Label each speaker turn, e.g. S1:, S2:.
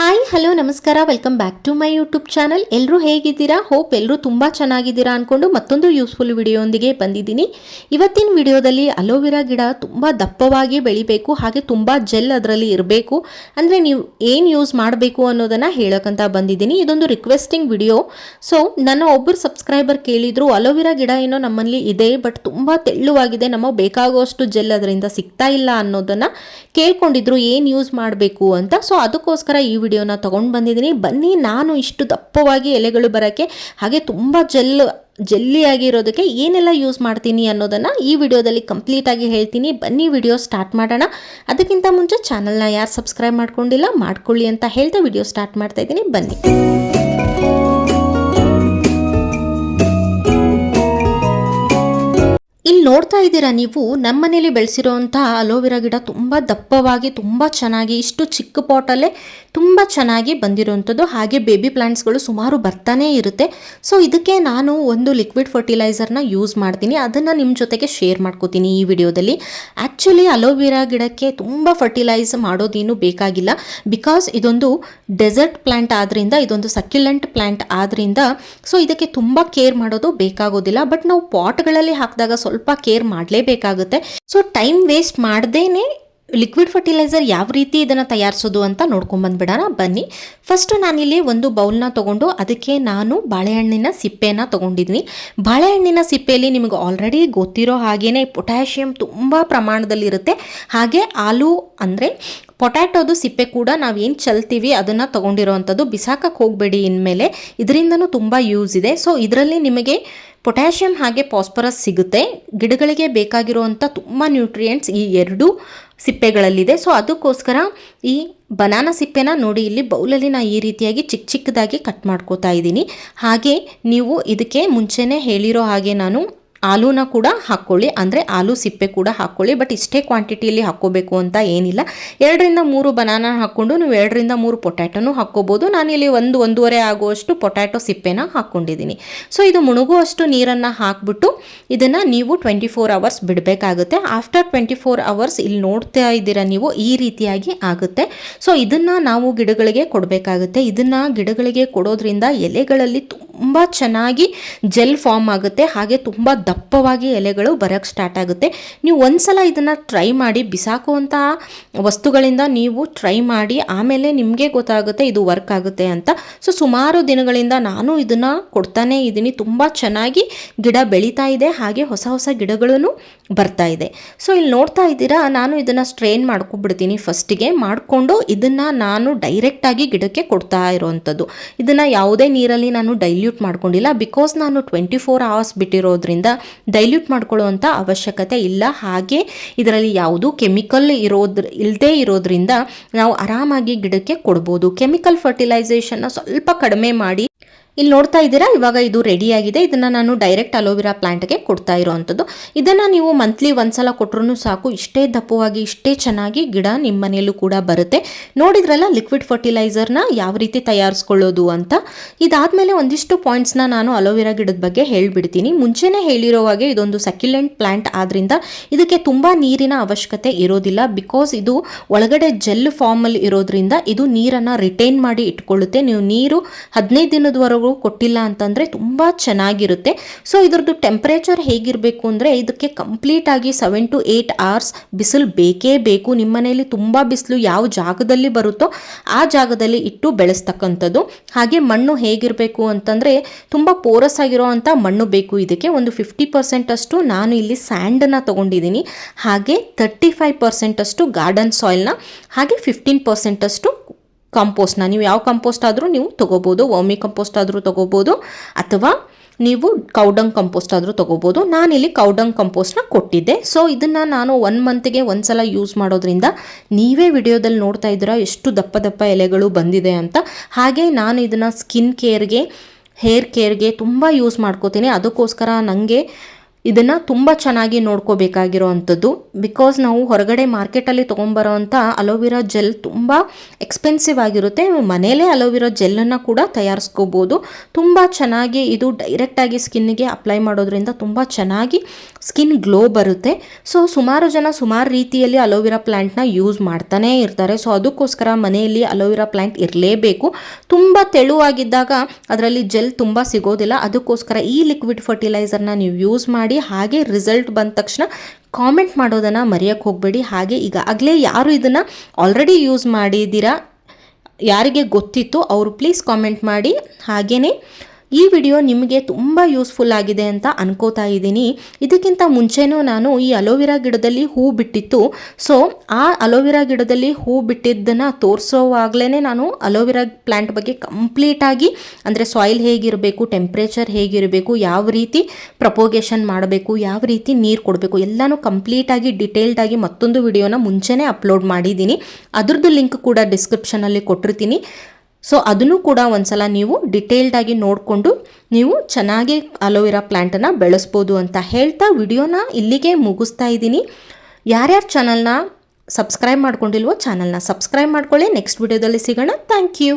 S1: Hi hello ನಮಸ್ಕಾರ. Welcome back to my YouTube channel ಎಲ್ಲರೂ ಹೇಗಿದ್ದೀರಾ? ಹೋಪ್ ಎಲ್ಲರೂ ತುಂಬ ಚೆನ್ನಾಗಿದ್ದೀರಾ ಅಂದ್ಕೊಂಡು ಮತ್ತೊಂದು ಯೂಸ್ಫುಲ್ ವಿಡಿಯೋಂದಿಗೆ ಬಂದಿದ್ದೀನಿ. ಇವತ್ತಿನ ವಿಡಿಯೋದಲ್ಲಿ ಅಲೋವೆರಾ ಗಿಡ ತುಂಬ ದಪ್ಪವಾಗಿ ಬೆಳಿಬೇಕು, ಹಾಗೆ ತುಂಬ ಜೆಲ್ ಅದರಲ್ಲಿ ಇರಬೇಕು. ಅಂದರೆ ನೀವು ಏನು ಯೂಸ್ ಮಾಡಬೇಕು ಅನ್ನೋದನ್ನು ಹೇಳೋಕ್ಕಂತ ಬಂದಿದ್ದೀನಿ. ಇದೊಂದು ರಿಕ್ವೆಸ್ಟಿಂಗ್ ವಿಡಿಯೋ ಸೊ ನನ್ನ ಒಬ್ಬರು ಸಬ್ಸ್ಕ್ರೈಬರ್ ಕೇಳಿದ್ರು, ಅಲೋವೆರಾ ಗಿಡ ಏನೋ ನಮ್ಮಲ್ಲಿ ಇದೆ ಬಟ್ ತುಂಬ ತೆಳ್ಳುವಾಗಿದೆ. ನಮ್ಮ ಬೇಕಾಗುವಷ್ಟು ಜೆಲ್ ಅದರಿಂದ ಸಿಗ್ತಾ ಇಲ್ಲ ಅನ್ನೋದನ್ನು ಕೇಳ್ಕೊಂಡಿದ್ರು, ಏನು ಯೂಸ್ ಮಾಡಬೇಕು? ಅಂತ. ಸೊ ಅದಕ್ಕೋಸ್ಕರ ಈ ವಿಡಿಯೋನ ತೊಗೊಂಡು ಬಂದಿದ್ದೀನಿ. ಬನ್ನಿ, ನಾನು ಇಷ್ಟು ದಪ್ಪವಾಗಿ ಎಲೆಗಳು ಬರೋಕ್ಕೆ, ಹಾಗೆ ತುಂಬ ಜೆಲ್, ಜೆಲ್ಲಿಯಾಗಿರೋದಕ್ಕೆ ಏನೆಲ್ಲ ಯೂಸ್ ಮಾಡ್ತೀನಿ ಅನ್ನೋದನ್ನು ಈ ವಿಡಿಯೋದಲ್ಲಿ ಕಂಪ್ಲೀಟಾಗಿ ಹೇಳ್ತೀನಿ. ಬನ್ನಿ, ವಿಡಿಯೋ ಸ್ಟಾರ್ಟ್ ಮಾಡೋಣ. ಅದಕ್ಕಿಂತ ಮುಂಚೆ ಚಾನಲ್ನ ಯಾರು ಸಬ್ಸ್ಕ್ರೈಬ್ ಮಾಡ್ಕೊಂಡಿಲ್ಲ, ಮಾಡ್ಕೊಳ್ಳಿ ಅಂತ ಹೇಳ್ತಾ ವಿಡಿಯೋ ಸ್ಟಾರ್ಟ್ ಮಾಡ್ತಾ ಇದ್ದೀನಿ. ಬನ್ನಿ. ಇಲ್ಲಿ ನೋಡ್ತಾ ಇದ್ದೀರಾ ನೀವು? ನಮ್ಮ ಮನೇಲಿ ಬೆಳೆಸಿರೋಂಥ ಅಲೋವೆರಾ ಗಿಡ ತುಂಬ ದಪ್ಪವಾಗಿ, ತುಂಬ ಚೆನ್ನಾಗಿ, ಇಷ್ಟು ಚಿಕ್ಕ ಪಾಟಲ್ಲೇ ತುಂಬ ಚೆನ್ನಾಗಿ ಬಂದಿರೋವಂಥದ್ದು ಹಾಗೆ ಬೇಬಿ ಪ್ಲ್ಯಾಂಟ್ಸ್ಗಳು ಸುಮಾರು ಬರ್ತಾನೆ ಇರುತ್ತೆ. ಸೊ, ಇದಕ್ಕೆ ನಾನು ಒಂದು ಲಿಕ್ವಿಡ್ ಫರ್ಟಿಲೈಸರ್ನ ಯೂಸ್ ಮಾಡ್ತೀನಿ. ಅದನ್ನು ನಿಮ್ಮ ಜೊತೆಗೆ ಶೇರ್ ಮಾಡ್ಕೋತೀನಿ ಈ ವಿಡಿಯೋದಲ್ಲಿ. ಆ್ಯಕ್ಚುಲಿ ಅಲೋವೆರಾ ಗಿಡಕ್ಕೆ ತುಂಬ ಫರ್ಟಿಲೈಸ್ ಮಾಡೋದೇನು ಬೇಕಾಗಿಲ್ಲ. ಬಿಕಾಸ್ ಇದೊಂದು ಡೆಸರ್ಟ್ ಪ್ಲ್ಯಾಂಟ್ ಆದ್ರಿಂದ, ಇದೊಂದು ಸಕ್ಯುಲೆಂಟ್ ಪ್ಲ್ಯಾಂಟ್ ಆದ್ರಿಂದ, ಸೊ, ಇದಕ್ಕೆ ತುಂಬ ಕೇರ್ ಮಾಡೋದು ಬೇಕಾಗೋದಿಲ್ಲ. ಬಟ್ ನಾವು ಪಾಟ್ಗಳಲ್ಲಿ ಹಾಕಿದಾಗ ಸ್ವಲ್ಪ ಕೇರ್ ಮಾಡಲೇಬೇಕಾಗುತ್ತೆ. ಸೊ ಟೈಮ್ ವೇಸ್ಟ್ ಮಾಡ್ದೇನೆ ಲಿಕ್ವಿಡ್ ಫರ್ಟಿಲೈಸರ್ ಯಾವ ರೀತಿ ಇದನ್ನು ತಯಾರಿಸೋದು ಅಂತ ನೋಡ್ಕೊಂಬಂದ್ಬಿಡೋಣ ಬನ್ನಿ. ಫಸ್ಟು ನಾನಿಲ್ಲಿ ಒಂದು ಬೌಲ್ನ ತೊಗೊಂಡು ಅದಕ್ಕೆ ನಾನು ಬಾಳೆಹಣ್ಣಿನ ಸಿಪ್ಪೆನ ತೊಗೊಂಡಿದ್ದೀನಿ ಬಾಳೆಹಣ್ಣಿನ ಸಿಪ್ಪೆಯಲ್ಲಿ ನಿಮಗೆ ಆಲ್ರೆಡಿ ಗೊತ್ತಿರೋ ಹಾಗೇ ಪೊಟ್ಯಾಷಿಯಂ ತುಂಬ ಪ್ರಮಾಣದಲ್ಲಿರುತ್ತೆ. ಹಾಗೆ ಆಲೂ ಅಂದರೆ ಪೊಟ್ಯಾಟೋದು ಸಿಪ್ಪೆ ಕೂಡ ನಾವೇನು ಚಲ್ತೀವಿ ಅದನ್ನು ತೊಗೊಂಡಿರೋವಂಥದ್ದು ಬಿಸಾಕಕ್ಕೆ ಹೋಗಬೇಡಿ ಇನ್ಮೇಲೆ. ಇದರಿಂದನೂ ತುಂಬ ಯೂಸ್ ಇದೆ. ಸೊ, ಇದರಲ್ಲಿ ನಿಮಗೆ ಪೊಟ್ಯಾಷಿಯಂ ಹಾಗೆ ಫಾಸ್ಫರಸ್ ಸಿಗುತ್ತೆ. ಗಿಡಗಳಿಗೆ ಬೇಕಾಗಿರುವಂಥ ತುಂಬ ನ್ಯೂಟ್ರಿಯೆಂಟ್ಸ್ ಈ ಎರಡು ಸಿಪ್ಪೆಗಳಲ್ಲಿದೆ. ಸೊ, ಅದಕ್ಕೋಸ್ಕರ ಈ ಬನಾನಾ ಸಿಪ್ಪೆನ ನೋಡಿ ಇಲ್ಲಿ ಬೌಲಲ್ಲಿ ನಾನು ಈ ರೀತಿಯಾಗಿ ಚಿಕ್ಕ ಚಿಕ್ಕದಾಗಿ ಕಟ್ ಮಾಡ್ಕೋತಾ ಇದ್ದೀನಿ. ಹಾಗೆ ನೀವು ಇದಕ್ಕೆ ಮುಂಚೆನೇ ಹೇಳಿರೋ ಹಾಗೆ ನಾನು ಆಲೂನ ಕೂಡ ಹಾಕ್ಕೊಳ್ಳಿ ಅಂದರೆ ಆಲೂ ಸಿಪ್ಪೆ ಕೂಡ ಹಾಕ್ಕೊಳ್ಳಿ ಬಟ್ ಇಷ್ಟೇ ಕ್ವಾಂಟಿಟಿಯಲ್ಲಿ ಹಾಕ್ಕೋಬೇಕು ಅಂತ ಏನಿಲ್ಲ. ಎರಡರಿಂದ ಮೂರು ಬನಾನ ಹಾಕ್ಕೊಂಡು ನೀವು ಎರಡರಿಂದ ಮೂರು ಪೊಟ್ಯಾಟೋನು ಹಾಕ್ಕೋಬೋದು. ನಾನಿಲ್ಲಿ ಒಂದು, ಒಂದೂವರೆ ಆಗುವಷ್ಟು ಪೊಟ್ಯಾಟೊ ಸಿಪ್ಪೆನ ಹಾಕ್ಕೊಂಡಿದ್ದೀನಿ ಸೊ ಇದು ಮುಳುಗುವಷ್ಟು ನೀರನ್ನು ಹಾಕ್ಬಿಟ್ಟು ಇದನ್ನು ನೀವು ಟ್ವೆಂಟಿ ಫೋರ್ ಅವರ್ಸ್ ಬಿಡಬೇಕಾಗುತ್ತೆ. ಆಫ್ಟರ್ ಟ್ವೆಂಟಿ ಫೋರ್ ಅವರ್ಸ್ ಇಲ್ಲಿ ನೋಡ್ತಾ ಇದ್ದೀರಾ ನೀವು, ಈ ರೀತಿಯಾಗಿ ಆಗುತ್ತೆ. ಸೊ ಇದನ್ನು ನಾವು ಗಿಡಗಳಿಗೆ ಕೊಡಬೇಕಾಗುತ್ತೆ. ಇದನ್ನು ಗಿಡಗಳಿಗೆ ಕೊಡೋದ್ರಿಂದ ಎಲೆಗಳಲ್ಲಿ ತುಂಬ ಚೆನ್ನಾಗಿ ಜೆಲ್ ಫಾರ್ಮ್ ಆಗುತ್ತೆ. ಹಾಗೆ ತುಂಬ ದಪ್ಪವಾಗಿ ಎಲೆಗಳು ಬರೋಕ್ಕೆ ಸ್ಟಾರ್ಟ್ ಆಗುತ್ತೆ. ನೀವು ಒಂದ್ಸಲ ಇದನ್ನು ಟ್ರೈ ಮಾಡಿ ಬಿಸಾಕುವಂತಹ ವಸ್ತುಗಳಿಂದ ನೀವು ಟ್ರೈ ಮಾಡಿ ಆಮೇಲೆ ನಿಮಗೆ ಗೊತ್ತಾಗುತ್ತೆ ಇದು ವರ್ಕ್ ಆಗುತ್ತೆ ಅಂತ. ಸೊ, ಸುಮಾರು ದಿನಗಳಿಂದ ನಾನು ಇದನ್ನು ಕೊಡ್ತಾನೆ ಇದ್ದೀನಿ. ತುಂಬ ಚೆನ್ನಾಗಿ ಗಿಡ ಬೆಳೀತಾ ಇದೆ. ಹಾಗೆ ಹೊಸ ಹೊಸ ಗಿಡಗಳೂ ಬರ್ತಾ ಇದೆ. ಸೊ, ಇಲ್ಲಿ ನೋಡ್ತಾ ಇದ್ದೀರಾ, ನಾನು ಇದನ್ನು ಸ್ಟ್ರೈನ್ ಮಾಡ್ಕೊಬಿಡ್ತೀನಿ ಫಸ್ಟಿಗೆ. ಮಾಡಿಕೊಂಡು ಇದನ್ನು ನಾನು ಡೈರೆಕ್ಟಾಗಿ ಗಿಡಕ್ಕೆ ಕೊಡ್ತಾ ಇರೋವಂಥದ್ದು ಇದನ್ನು ಯಾವುದೇ ನೀರಲ್ಲಿ ನಾನು ಡೈಲ್ಯೂಟ್ ಮಾಡ್ಕೊಂಡಿಲ್ಲ. ಬಿಕಾಸ್ ನಾನು ಟ್ವೆಂಟಿ ಫೋರ್ ಅವರ್ಸ್ ಬಿಟ್ಟಿರೋದ್ರಿಂದ ಡೈಲ್ಯೂಟ್ ಮಾಡ್ಕೊಳ್ಳುವಂಥ ಅವಶ್ಯಕತೆ ಇಲ್ಲ. ಹಾಗೆ ಇದರಲ್ಲಿ ಯಾವುದು ಕೆಮಿಕಲ್ ಇರೋದ್ರ ಇಲ್ಲದೇ ಇರೋದ್ರಿಂದ ನಾವು ಆರಾಮಾಗಿ ಗಿಡಕ್ಕೆ ಕೊಡ್ಬೋದು. ಕೆಮಿಕಲ್ ಫರ್ಟಿಲೈಸೇಷನ್ನ ಸ್ವಲ್ಪ ಕಡಿಮೆ ಮಾಡಿ ಇಲ್ಲಿ ನೋಡ್ತಾ ಇದ್ದೀರಾ? ಇವಾಗ ಇದು ರೆಡಿಯಾಗಿದೆ ಇದನ್ನು ನಾನು ಡೈರೆಕ್ಟ್ ಅಲೋವೆರಾ ಪ್ಲಾಂಟ್ಗೆ ಕೊಡ್ತಾ ಇರೋವಂಥದ್ದು. ಇದನ್ನು ನೀವು ಮಂತ್ಲಿ ಒಂದ್ಸಲ ಕೊಟ್ಟರು ಸಾಕು. ಇಷ್ಟೇ ದಪ್ಪವಾಗಿ, ಇಷ್ಟೇ ಚೆನ್ನಾಗಿ ಗಿಡ ನಿಮ್ಮ ಮನೆಯಲ್ಲೂ ಕೂಡ ಬರುತ್ತೆ. ನೋಡಿದ್ರಲ್ಲ ಲಿಕ್ವಿಡ್ ಫರ್ಟಿಲೈಸರ್ನ ಯಾವ ರೀತಿ ತಯಾರಿಸ್ಕೊಳ್ಳೋದು ಅಂತ? ಇದಾದಮೇಲೆ ಒಂದಿಷ್ಟು ಪಾಯಿಂಟ್ಸ್ನ ನಾನು ಅಲೋವೆರಾ ಗಿಡದ ಬಗ್ಗೆ ಹೇಳಿಬಿಡ್ತೀನಿ. ಮುಂಚೆನೇ ಹೇಳಿರೋ ಹಾಗೆ ಇದೊಂದು ಸಕ್ಯುಲೆಂಟ್ ಪ್ಲಾಂಟ್ ಆದ್ರಿಂದ ಇದಕ್ಕೆ ತುಂಬ ನೀರಿನ ಅವಶ್ಯಕತೆ ಇರೋದಿಲ್ಲ. ಬಿಕಾಸ್ ಇದು ಒಳಗಡೆ ಜೆಲ್ ಫಾರ್ಮಲ್ಲಿ ಇರೋದ್ರಿಂದ ಇದು ನೀರನ್ನು ರಿಟೈನ್ ಮಾಡಿ ಇಟ್ಕೊಳ್ಳುತ್ತೆ. ನೀವು ನೀರು ಹದಿನೈದು ದಿನದವರೆಗೂ ಕೊಟ್ಟಿಲ್ಲ ಅಂತಂದರೆ ತುಂಬ ಚೆನ್ನಾಗಿರುತ್ತೆ. ಸೊ ಇದ್ರದ್ದು ಟೆಂಪ್ರೇಚರ್ ಹೇಗಿರಬೇಕು ಅಂದರೆ ಇದಕ್ಕೆ ಕಂಪ್ಲೀಟ್ ಆಗಿ ಸೆವೆನ್ ಟು ಏಯ್ಟ್ ಅವರ್ಸ್ ಬಿಸಿಲು ಬೇಕೇ ಬೇಕು. ನಿಮ್ಮ ಮನೆಯಲ್ಲಿ ತುಂಬ ಬಿಸಿಲು ಯಾವ ಜಾಗದಲ್ಲಿ ಬರುತ್ತೋ ಆ ಜಾಗದಲ್ಲಿ ಇಟ್ಟು ಬೆಳೆಸ್ತಕ್ಕಂಥದ್ದು. ಹಾಗೆ ಮಣ್ಣು ಹೇಗಿರಬೇಕು ಅಂತಂದರೆ ತುಂಬ ಪೋರಸ್ ಆಗಿರೋ ಅಂಥ ಮಣ್ಣು ಬೇಕು ಇದಕ್ಕೆ. ಒಂದು ಫಿಫ್ಟಿ ಪರ್ಸೆಂಟ್ ಅಷ್ಟು ನಾನು ಇಲ್ಲಿ ಸ್ಯಾಂಡನ್ನು ತೊಗೊಂಡಿದ್ದೀನಿ. ಹಾಗೆ ತರ್ಟಿ ಫೈವ್ ಪರ್ಸೆಂಟಷ್ಟು ಗಾರ್ಡನ್ ಸಾಯಿಲ್ನ ಹಾಗೆ ಫಿಫ್ಟೀನ್ ಪರ್ಸೆಂಟ್ ಅಷ್ಟು ಕಂಪೋಸ್ಟ್ನ ನೀವು ಯಾವ ಕಂಪೋಸ್ಟ್ ಆದರೂ ನೀವು ತೊಗೋಬೋದು, ವರ್ಮಿ ಕಂಪೋಸ್ಟ್ ಆದರೂ ತೊಗೋಬೋದು, ಅಥವಾ ನೀವು ಕೌಡಂಗ್ ಕಂಪೋಸ್ಟ್ ಆದರೂ ತೊಗೋಬೋದು. ನಾನಿಲ್ಲಿ ಕೌಡಂಗ್ ಕಂಪೋಸ್ಟ್ನ ಕೊಟ್ಟಿದ್ದೆ. ಸೊ ಇದನ್ನು ನಾನು ಒನ್ ಮಂತ್ಗೆ ಒಂದು ಸಲ ಯೂಸ್ ಮಾಡೋದ್ರಿಂದ ನೀವೇ ವಿಡಿಯೋದಲ್ಲಿ ನೋಡ್ತಾ ಇದ್ದೀರಾ ಎಷ್ಟು ದಪ್ಪ ದಪ್ಪ ಎಲೆಗಳು ಬಂದಿದೆ ಅಂತ. ಹಾಗೆ ನಾನು ಇದನ್ನು ಸ್ಕಿನ್ ಕೇರ್ಗೆ ಹೇರ್ ಕೇರ್ಗೆ ತುಂಬ ಯೂಸ್ ಮಾಡ್ಕೋತೀನಿ. ಅದಕ್ಕೋಸ್ಕರ ನನಗೆ ಇದನ್ನು ತುಂಬ ಚೆನ್ನಾಗಿ ನೋಡ್ಕೋಬೇಕಾಗಿರೋ ಅಂಥದ್ದು ಬಿಕಾಸ್ ನಾವು ಹೊರಗಡೆ ಮಾರ್ಕೆಟಲ್ಲಿ ತೊಗೊಂಬರೋವಂಥ ಅಲೋವಿರಾ ಜೆಲ್ ತುಂಬ ಎಕ್ಸ್ಪೆನ್ಸಿವ್ ಆಗಿರುತ್ತೆ. ಮನೆಯಲ್ಲೇ ಅಲೋವೆರಾ ಜೆಲ್ಲನ್ನು ಕೂಡ ತಯಾರಿಸ್ಕೋಬೋದು. ತುಂಬ ಚೆನ್ನಾಗಿ ಇದು ಡೈರೆಕ್ಟಾಗಿ ಸ್ಕಿನ್ನಿಗೆ ಅಪ್ಲೈ ಮಾಡೋದ್ರಿಂದ ತುಂಬ ಚೆನ್ನಾಗಿ ಸ್ಕಿನ್ ಗ್ಲೋ ಬರುತ್ತೆ. ಸೊ ಸುಮಾರು ಜನ ಸುಮಾರು ರೀತಿಯಲ್ಲಿ ಅಲೋವೆರಾ ಪ್ಲ್ಯಾಂಟ್ನ ಯೂಸ್ ಮಾಡ್ತಾನೇ ಇರ್ತಾರೆ. ಸೊ ಅದಕ್ಕೋಸ್ಕರ ಮನೆಯಲ್ಲಿ ಅಲೋವಿರಾ ಪ್ಲ್ಯಾಂಟ್ ಇರಲೇಬೇಕು. ತುಂಬ ತೆಳುವಾಗಿದ್ದಾಗ ಅದರಲ್ಲಿ ಜೆಲ್ ತುಂಬ ಸಿಗೋದಿಲ್ಲ. ಅದಕ್ಕೋಸ್ಕರ ಈ ಲಿಕ್ವಿಡ್ ಫರ್ಟಿಲೈಸರ್ನ ನೀವು ಯೂಸ್ ಹಾಗೆ ರಿಸಲ್ಟ್ ಬಂದ ತಕ್ಷಣ ಕಾಮೆಂಟ್ ಮಾಡೋದನ್ನು ಮರೆಯೋಕ್ಕೆ ಹೋಗಬೇಡಿ. ಹಾಗೆ ಈಗ ಆಗಲೇ ಯಾರು ಇದನ್ನು ಆಲ್ರೆಡಿ ಯೂಸ್ ಮಾಡಿದ್ದೀರಾ? ಯಾರಿಗೆ ಗೊತ್ತಿತ್ತು ಅವರು ಪ್ಲೀಸ್ ಕಾಮೆಂಟ್ ಮಾಡಿ. ಹಾಗೆಯೇ ಈ ವಿಡಿಯೋ ನಿಮಗೆ ತುಂಬ ಯೂಸ್ಫುಲ್ ಆಗಿದೆ ಅಂತ ಅನ್ಕೋತಾ ಇದ್ದೀನಿ. ಇದಕ್ಕಿಂತ ಮುಂಚೆನೂ ನಾನು ಈ ಅಲೋವೆರಾ ಗಿಡದಲ್ಲಿ ಹೂ ಬಿಟ್ಟಿತ್ತು. ಸೊ ಆ ಅಲೋವೆರಾ ಗಿಡದಲ್ಲಿ ಹೂ ಬಿಟ್ಟಿದ್ದನ್ನು ತೋರಿಸೋವಾಗಲೇ ನಾನು ಅಲೋವೆರಾ ಪ್ಲ್ಯಾಂಟ್ ಬಗ್ಗೆ ಕಂಪ್ಲೀಟಾಗಿ ಅಂದರೆ ಸಾಯಿಲ್ ಹೇಗಿರಬೇಕು ಟೆಂಪ್ರೇಚರ್ ಹೇಗಿರಬೇಕು, ಯಾವ ರೀತಿ ಪ್ರಪೋಗೇಷನ್ ಮಾಡಬೇಕು, ಯಾವ ರೀತಿ ನೀರು ಕೊಡಬೇಕು, ಎಲ್ಲನೂ ಕಂಪ್ಲೀಟಾಗಿ ಡಿಟೇಲ್ಡಾಗಿ ಮತ್ತೊಂದು ವಿಡಿಯೋನ ಮುಂಚೆನೇ ಅಪ್ಲೋಡ್ ಮಾಡಿದ್ದೀನಿ. ಅದ್ರದ್ದು ಲಿಂಕ್ ಕೂಡ ಡಿಸ್ಕ್ರಿಪ್ಷನಲ್ಲಿ ಕೊಟ್ಟಿರ್ತೀನಿ. ಸೊ ಅದನ್ನು ಕೂಡ ಒಂದ್ಸಲ ನೀವು ಡಿಟೇಲ್ಡಾಗಿ ನೋಡಿಕೊಂಡು ನೀವು ಚೆನ್ನಾಗಿ ಅಲೋವೆರಾ ಪ್ಲ್ಯಾಂಟನ್ನು ಬೆಳೆಸ್ಬೋದು ಅಂತ ಹೇಳ್ತಾ ವಿಡಿಯೋನ ಇಲ್ಲಿಗೆ ಮುಗಿಸ್ತಾ ಇದ್ದೀನಿ. ಯಾರ್ಯಾರ ಚಾನಲ್ನ ಸಬ್ಸ್ಕ್ರೈಬ್ ಮಾಡ್ಕೊಂಡಿಲ್ವೋ ಚಾನಲ್ನ ಸಬ್ಸ್ಕ್ರೈಬ್ ಮಾಡ್ಕೊಳ್ಳಿ. ನೆಕ್ಸ್ಟ್ ವಿಡಿಯೋದಲ್ಲಿ ಸಿಗೋಣ. Thank you